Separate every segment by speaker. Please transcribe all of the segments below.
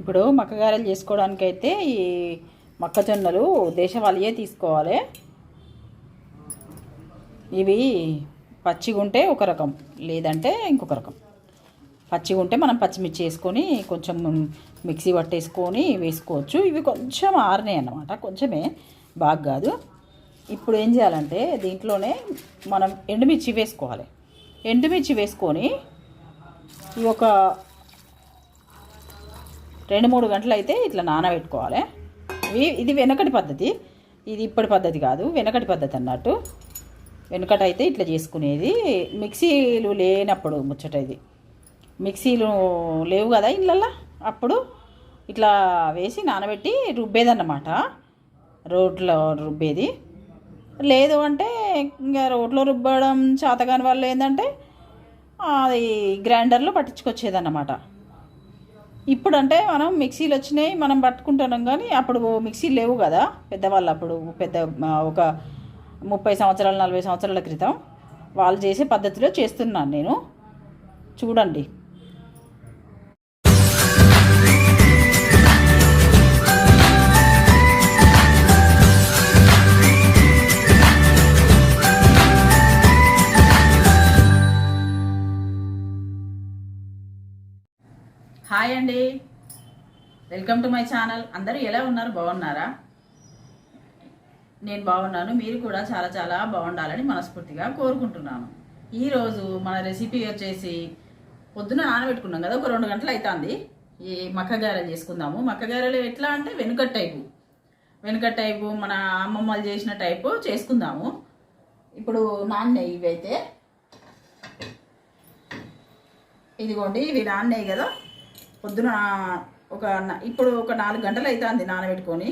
Speaker 1: ఇప్పుడు మక్కగారెలు చేసుకోవడానికి అయితే ఈ మొక్కజొన్నలు దేశవాళియే తీసుకోవాలి. ఇవి పచ్చిగుంటే ఒక రకం లేదంటే ఇంకొక రకం. పచ్చిగుంటే మనం పచ్చిమిర్చి వేసుకొని కొంచెం మిక్సీ పట్టేసుకొని వేసుకోవచ్చు. ఇవి కొంచెం ఆరినాయి అన్నమాట కొంచెమే బాగా కాదు. ఇప్పుడు ఏం చేయాలంటే దీంట్లోనే మనం ఎండుమిర్చి వేసుకోవాలి. ఎండుమిర్చి వేసుకొని ఇవి ఒక రెండు మూడు గంటలు అయితే ఇట్లా నానబెట్టుకోవాలి. ఇవి ఇది వెనకటి పద్ధతి. ఇది ఇప్పటి పద్ధతి కాదు వెనకటి పద్ధతి అన్నట్టు. వెనకట అయితే ఇట్లా చేసుకునేది. మిక్సీలు లేనప్పుడు ముచ్చట ఇది. మిక్సీలు లేవు కదా ఇళ్ళల్లో? అప్పుడు ఇట్లా వేసి నానబెట్టి రుబ్బేదన్నమాట. రోట్లో రుబ్బేది. లేదు అంటే ఇంకా రోట్లో రుబ్బడం చేతగాని వాళ్ళు ఏంటంటే అది గ్రైండర్లో పట్టించుకొచ్చేదన్నమాట. ఇప్పుడు అంటే మనం మిక్సీలు వచ్చినాయి మనం పట్టుకుంటున్నాం కానీ అప్పుడు మిక్సీలు లేవు కదా. పెద్దవాళ్ళు అప్పుడు పెద్ద ఒక ముప్పై సంవత్సరాలు నలభై సంవత్సరాల క్రితం వాళ్ళు చేసే పద్ధతిలో చేస్తున్నాను నేను. చూడండి. హాయ్ అండి. వెల్కమ్ టు మై ఛానల్ అందరూ ఎలా ఉన్నారు? బాగున్నారా? నేను బాగున్నాను. మీరు కూడా చాలా చాలా బాగుండాలని మనస్ఫూర్తిగా కోరుకుంటున్నాను. ఈరోజు మన రెసిపీ వచ్చేసి పొద్దున నానబెట్టుకున్నాం కదా ఒక రెండు గంటలు అవుతుంది ఈ మక్క గారెలు చేసుకుందాము. మక్క గారెలు ఎట్లా అంటే వెనుక టైపు. వెనుక టైపు మన అమ్మమ్మలు చేసిన టైపు చేసుకుందాము. ఇప్పుడు నాన్న ఇవి అయితే ఇదిగోండి ఇవి నాన్నయ్య కదా. పొద్దున ఒక ఇప్పుడు ఒక నాలుగు గంటలు అవుతుంది నానబెట్టుకొని.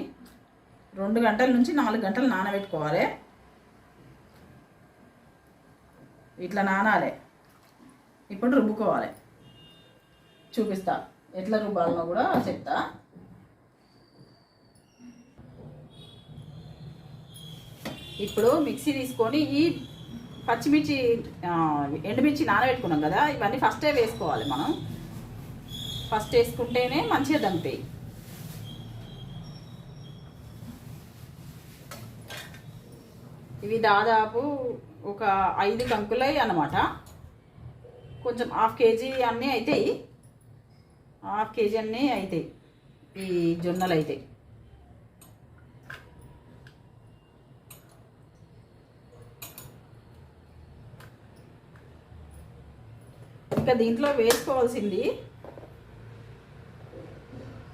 Speaker 1: రెండు గంటల నుంచి నాలుగు గంటలు నానబెట్టుకోవాలి. ఇట్లా నానాలి. ఇప్పుడు రుబ్బుకోవాలి. చూపిస్తా. ఎట్లా రుబ్బాలనో కూడా చెప్తా. ఇప్పుడు మిక్సీ తీసుకొని ఈ పచ్చిమిర్చి ఎండుమిర్చి నానబెట్టుకున్నాం కదా ఇవన్నీ ఫస్టే వేసుకోవాలి మనం. ఫస్ట్ వేసుకుంటేనే మంచిగా దంపుతాయి. ఇవి దాదాపు ఒక ఐదు కంకులై అన్నమాట. కొంచెం హాఫ్ కేజీ అన్నీ అవుతాయి హాఫ్ కేజీ అన్నీ అవుతాయి ఈ జొన్నలు అవుతాయి ఇంకా దీంట్లో వేసుకోవాల్సింది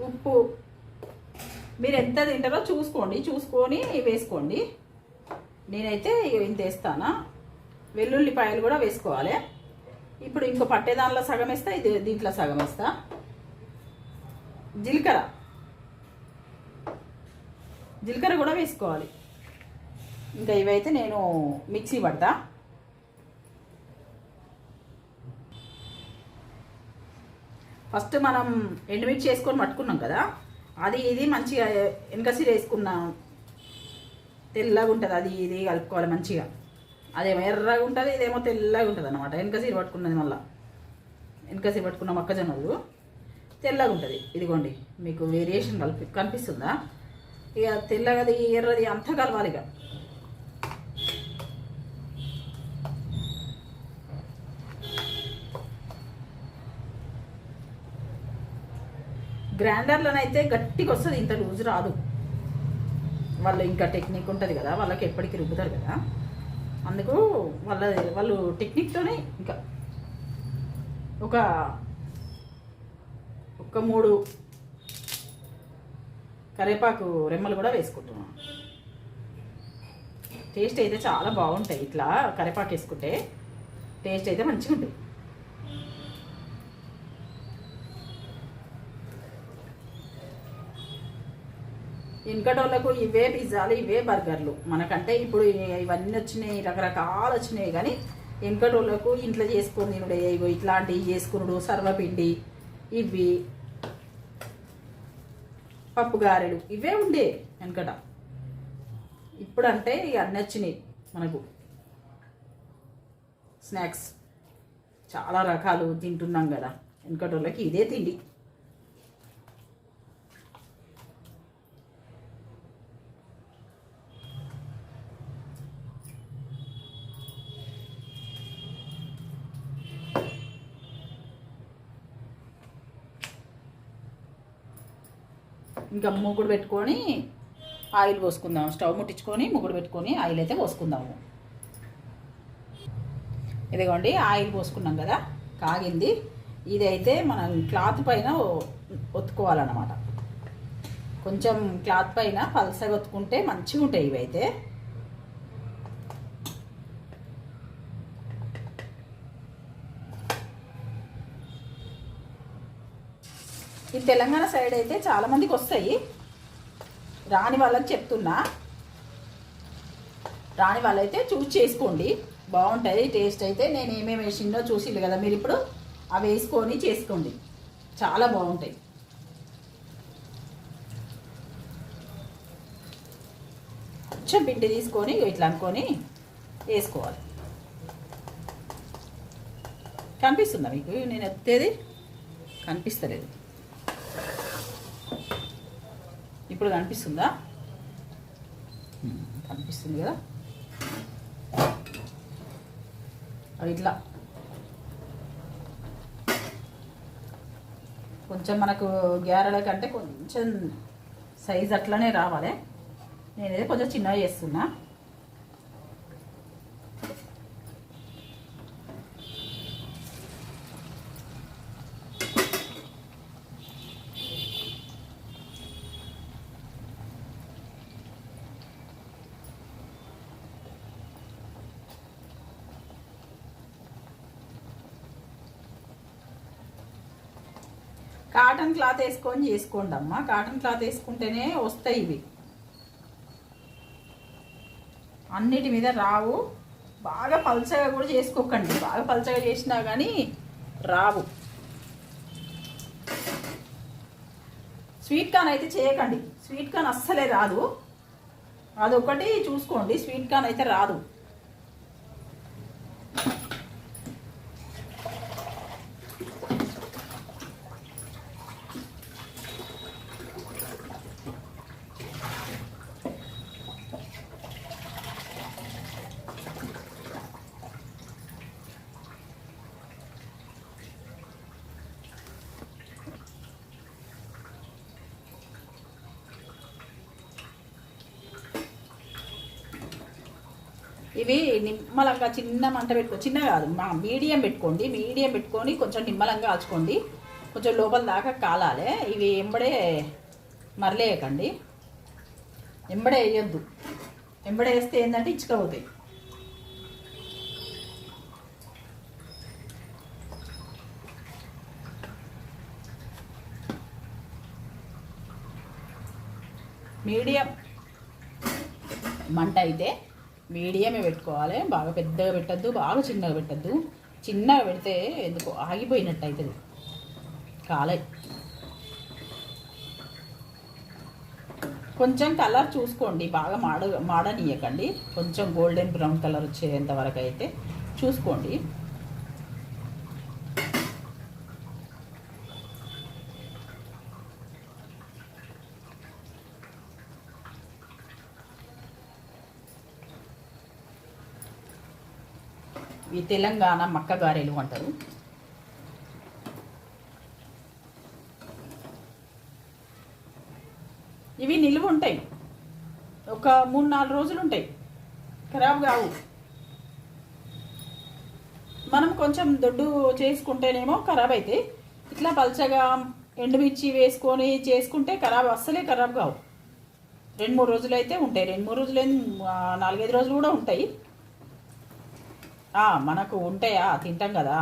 Speaker 1: ఉప్పు. మీరు ఎంత తింటారో చూసుకోండి చూసుకొని వేసుకోండి. నేనైతే ఇంత వేస్తానా. వెల్లుల్లిపాయలు కూడా వేసుకోవాలి. ఇప్పుడు ఇంకో పట్టేదాంట్లో సగం వేస్తా ఇది దీంట్లో సగం వేస్తా. జీలకర్ర. జీలకర్ర కూడా వేసుకోవాలి. ఇంకా ఇవైతే నేను మిక్సీ పడతా. ఫస్ట్ మనం ఎండుమిర్చి వేసుకొని పట్టుకున్నాం కదా అది ఇది మంచిగా వెనకసిరి వేసుకున్నాం తెల్లగా ఉంటుంది అది ఇది కలుపుకోవాలి మంచిగా. అదేమో ఎర్రగా ఉంటుంది ఇదేమో తెల్లగా ఉంటుంది అనమాట వెనకసిరి పట్టుకున్నది మళ్ళీ. వెనకసిరి పట్టుకున్న మొక్కజొన్నలు తెల్లగా ఉంటుంది. ఇదిగోండి మీకు వేరియేషన్ కలిపి కనిపిస్తుందా? ఇక తెల్లగది ఎర్రది అంతా కలవాలి ఇక. గ్రైండర్లోనైతే గట్టిగా వస్తుంది ఇంత లూజ్ రాదు. వాళ్ళు ఇంకా టెక్నిక్ ఉంటుంది కదా వాళ్ళకి ఎప్పటికీ రుబ్బుతారు కదా. అందుకు వాళ్ళ వాళ్ళు టెక్నిక్తోనే ఇంకా ఒక ఒక మూడు కరివేపాకు రెమ్మలు కూడా వేసుకుంటున్నాం. టేస్ట్ అయితే చాలా బాగుంటాయి ఇట్లా కరివేపాకు వేసుకుంటే. టేస్ట్ అయితే మంచిగా ఉంటుంది ఇంకటోళ్ళకు ఇవే పిజ్జాలు ఇవే బర్గర్లు. మనకంటే ఇప్పుడు ఇవన్నీ వచ్చినాయి రకరకాలు వచ్చినాయి కానీ వెనకటోళ్ళకు ఇంట్లో చేసుకొని తినుడే ఇగో ఇట్లాంటివి చేసుకునుడు సర్వపిండి ఇవి పప్పు గారెలు ఇవే ఉండే వెనకట. ఇప్పుడంటే ఇక అన్నీ వచ్చినాయి మనకు. స్నాక్స్. చాలా రకాలు తింటున్నాం కదా వెనకటోళ్ళకి ఇదే తిండి. ఇంకా మూగుడు పెట్టుకొని ఆయిల్ పోసుకుందాం. స్టవ్ ముట్టించుకొని ముగ్గురు పెట్టుకొని ఆయిల్ అయితే పోసుకుందాము. ఇదిగోండి ఆయిల్ పోసుకున్నాం కదా కాగింది. ఇదైతే మనం క్లాత్ పైన ఒత్తుకోవాలన్నమాట. కొంచెం క్లాత్ పైన పలసగా ఒత్తుకుంటే మంచిగా ఉంటాయి ఇవైతే. ఈ తెలంగాణ సైడ్ అయితే చాలా మందికి వస్తాయి. రాని వాళ్ళకి చెప్తున్నా. రాని వాళ్ళైతే చూస్ చేసుకోండి. బాగుంటుంది టేస్ట్ అయితే. నేను ఏమేమి వేసిందో చూసిండు కదా మీరు ఇప్పుడు? అవి వేసుకొని చేసుకోండి. చాలా బాగుంటాయి. కొంచెం పిండి తీసుకొని ఇట్లా అనుకొని వేసుకోవాలి. కనిపిస్తుందా మీకు? నేను ఎత్తేది? కనిపిస్తలేదు. ఇప్పుడు కనిపిస్తుందా? కనిపిస్తుంది కదా? అవి ఇట్లా. కొంచెం మనకు గ్యారెల కంటే కొంచెం సైజ్ అట్లనే రావాలి. నేనైతే కొంచెం చిన్నగా చేస్తున్నా. కాటన్ క్లాత్ వేసుకొని చేసుకోండి అమ్మ. కాటన్ క్లాత్ వేసుకుంటేనే వస్తాయి ఇవి. అన్నిటి మీద రావు. బాగా పల్చగా కూడా చేసుకోకండి. బాగా పల్చగా చేసినా కానీ రావు. స్వీట్ కార్న్ అయితే చేయకండి. స్వీట్ కార్న్ అస్సలే రాదు. అదొకటి చూసుకోండి. స్వీట్ కార్న్ అయితే రాదు. ఇవి నిమ్మలంగా చిన్న మంట పెట్టుకో చిన్న కాదు మా మీడియం పెట్టుకోండి మీడియం పెట్టుకొని కొంచెం నిమ్మలంగా కాల్చుకోండి. కొంచెం లోపల దాకా కాలాలి. ఇవి ఎంబడే మరలేయకండి. ఎంబడే వేయద్దు. ఎంబడే వేస్తే ఏంటంటే ఇచ్చుకపోతాయి. మీడియం మంట అయితే మీడియమే పెట్టుకోవాలి. బాగా పెద్దగా పెట్టద్దు బాగా చిన్నగా పెట్టద్దు. చిన్నగా పెడితే ఎందుకో ఆగిపోయినట్టు అవుతుంది కాలే. కొంచెం కలర్ చూసుకోండి. బాగా మాడ మాడనీయకండి. కొంచెం గోల్డెన్ బ్రౌన్ కలర్ వచ్చేంత వరకు అయితే చూసుకోండి. ఈ తెలంగాణ మక్క గారెలు అంటారు. ఇవి నిలువ ఉంటాయి. ఒక మూడు నాలుగు రోజులు ఉంటాయి. ఖరాబ్ కావు. మనం కొంచెం దొడ్డు చేసుకుంటేనేమో ఖరాబ్ అవుతాయి ఇట్లా పలచగా ఎండుమిర్చి వేసుకొని చేసుకుంటే ఖరాబ్ అస్సలే ఖరాబ్ కావు. రెండు మూడు రోజులు అయితే ఉంటాయి. రెండు మూడు రోజులు నాలుగైదు రోజులు కూడా ఉంటాయి. మనకు ఉంటాయా? తింటాం కదా.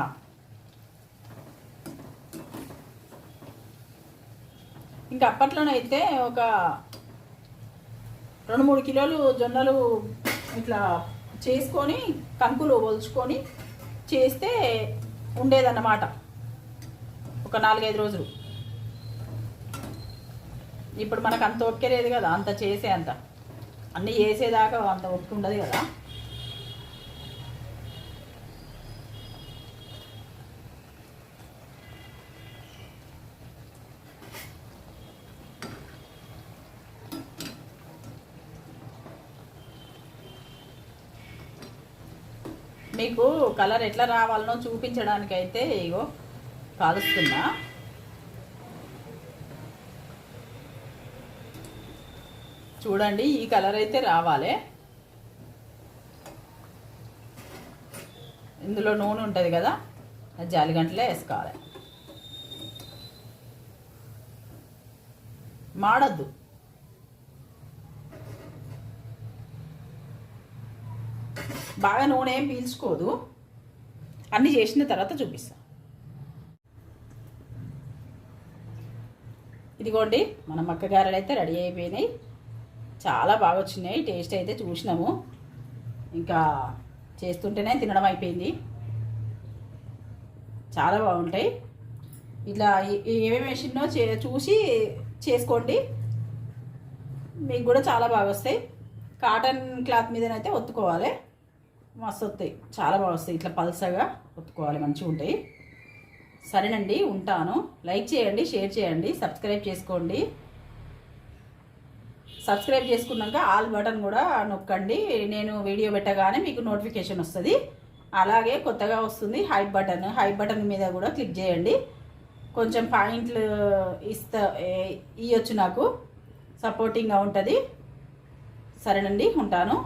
Speaker 1: ఇంకా అప్పట్లోనైతే ఒక రెండు మూడు కిలోలు జొన్నలు ఇట్లా చేసుకొని కంకులు ఒలుచుకొని చేస్తే ఉండేదన్నమాట. ఒక నాలుగైదు రోజులు. ఇప్పుడు మనకు అంత ఓపిక లేదు కదా అంత చేసే అంత. అన్నీ చేసేదాకా అంత ఓపిక ఉండదు కదా. మీకు కలర్ ఎట్లా రావాలనో చూపించడానికి అయితే ఇగో కాలుస్తున్నా. చూడండి ఈ కలర్ అయితే రావాలి. ఇందులో నూనె ఉంటుంది కదా అది జాలిగంటలే వేసుకోవాలి. మాడద్దు. బాగా నూనె ఏం పీల్చుకోదు. అన్నీ చేసిన తర్వాత చూపిస్తా. ఇదిగోండి మన మక్క గారెలు అయితే రెడీ అయిపోయినాయి. చాలా బాగా వచ్చినాయి టేస్ట్ అయితే చూసినాము. ఇంకా చేస్తుంటేనే తినడం అయిపోయింది. చాలా బాగుంటాయి. ఇట్లా ఏమేమి వేసిందో చే చూసి చేసుకోండి. మీకు కూడా చాలా బాగా వస్తాయి. కాటన్ క్లాత్ మీదనైతే ఒత్తుకోవాలి. మస్తు వస్తాయి చాలా బాగా వస్తాయి. ఇట్లా పల్సగా ఒత్తుకోవాలి మంచిగా ఉంటాయి. సరేనండి ఉంటాను. లైక్ చేయండి షేర్ చేయండి సబ్స్క్రైబ్ చేసుకోండి. సబ్స్క్రైబ్ చేసుకున్నాక ఆల్ బటన్ కూడా నొక్కండి. నేను వీడియో పెట్టగానే మీకు నోటిఫికేషన్ వస్తుంది. అలాగే కొత్తగా వస్తుంది హై బటన్. హై బటన్ మీద కూడా క్లిక్ చేయండి. కొంచెం పాయింట్లు ఇస్తా ఇవ్వచ్చు నాకు. సపోర్టింగ్గా ఉంటుంది. సరేనండి ఉంటాను.